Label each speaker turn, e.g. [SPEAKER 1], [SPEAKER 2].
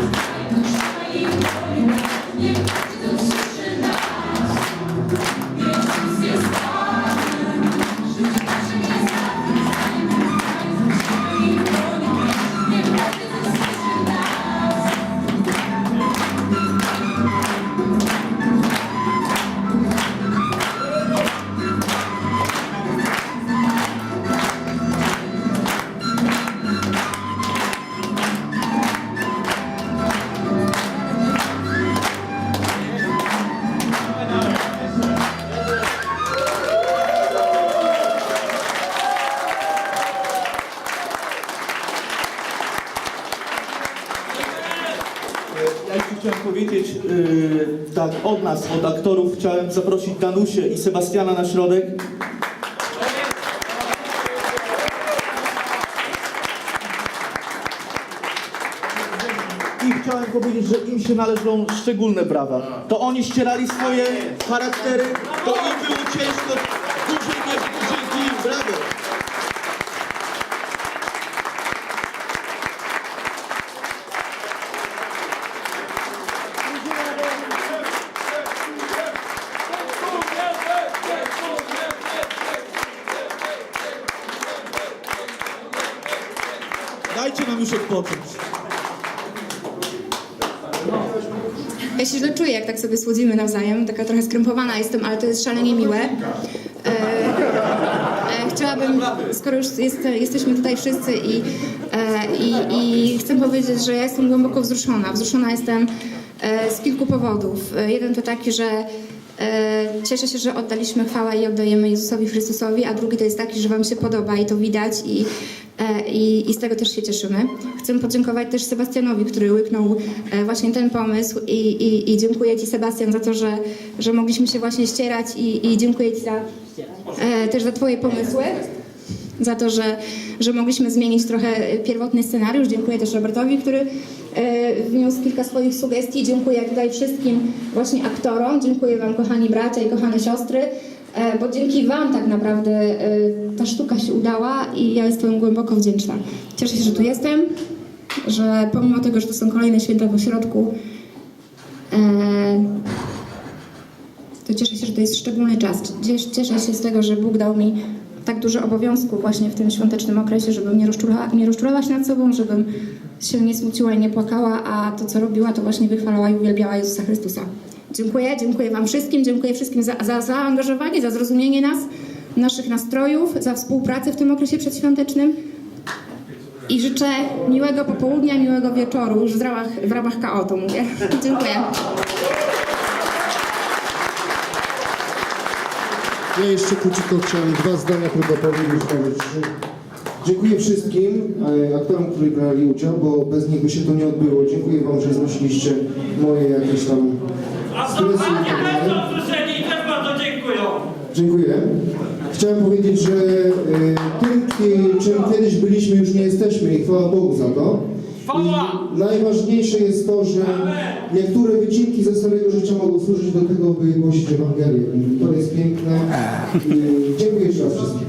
[SPEAKER 1] Україна, Chciałem powiedzieć, yy, tak, od nas, od aktorów, chciałem zaprosić Danusię i Sebastiana na środek. I chciałem powiedzieć, że im się należą szczególne brawa. To oni ścierali swoje charaktery, to im było ciężko, dłużej nie dzięki im, brawo. Dajcie nam już odpocząć.
[SPEAKER 2] Ja się źle czuję, jak tak sobie słodzimy nawzajem. Taka trochę skrępowana jestem, ale to jest szalenie miłe. E, e, chciałabym, skoro już jest, jesteśmy tutaj wszyscy i, e, i, i chcę powiedzieć, że ja jestem głęboko wzruszona. Wzruszona jestem e, z kilku powodów. E, jeden to taki, że e, cieszę się, że oddaliśmy chwałę i oddajemy Jezusowi Chrystusowi, a drugi to jest taki, że Wam się podoba i to widać i, i, i z tego też się cieszymy. Chcę podziękować też Sebastianowi, który łyknął e, właśnie ten pomysł i, i, i dziękuję Ci Sebastian za to, że, że mogliśmy się właśnie ścierać i, i dziękuję Ci za, e, też za Twoje pomysły. Za to, że, że mogliśmy zmienić trochę pierwotny scenariusz. Dziękuję też Robertowi, który e, wniósł kilka swoich sugestii. Dziękuję tutaj wszystkim właśnie aktorom. Dziękuję Wam, kochani bracia i kochane siostry, e, bo dzięki Wam tak naprawdę e, ta sztuka się udała i ja jestem głęboko wdzięczna. Cieszę się, że tu jestem, że pomimo tego, że to są kolejne święta w ośrodku, e, to cieszę się, że to jest szczególny czas. Cies- Cieszę się z tego, że Bóg dał mi tak dużo obowiązków właśnie w tym świątecznym okresie, żebym nie rozczulała, nie rozczulała się nad sobą, żebym się nie smuciła i nie płakała, a to, co robiła, to właśnie wychwalała i uwielbiała Jezusa Chrystusa. Dziękuję, dziękuję Wam wszystkim, dziękuję wszystkim za, za zaangażowanie, za zrozumienie nas, naszych nastrojów, za współpracę w tym okresie przedświątecznym. I życzę miłego popołudnia, miłego wieczoru, już w ramach, w ramach KO to mówię. Dziękuję.
[SPEAKER 3] Ja jeszcze króciutko chciałem dwa zdania tylko powiedzieć. Dziękuję wszystkim e, aktorom, którzy brali udział, bo bez nich by się to nie odbyło. Dziękuję Wam, że znosiliście moje jakieś tam
[SPEAKER 4] A
[SPEAKER 3] stresy i
[SPEAKER 4] panie też
[SPEAKER 3] dalej.
[SPEAKER 4] to słyszeli i też bardzo dziękują.
[SPEAKER 3] Dziękuję. Chciałem powiedzieć, że e, tym, ki- czym kiedyś byliśmy, już nie jesteśmy i chwała Bogu za to.
[SPEAKER 4] Chwała!
[SPEAKER 3] I najważniejsze jest to, że niektóre wycinki ze starego życia mogą służyć do tego, by głosić Ewangelię. I to jest piękne. I dziękuję jeszcze raz wszystkim.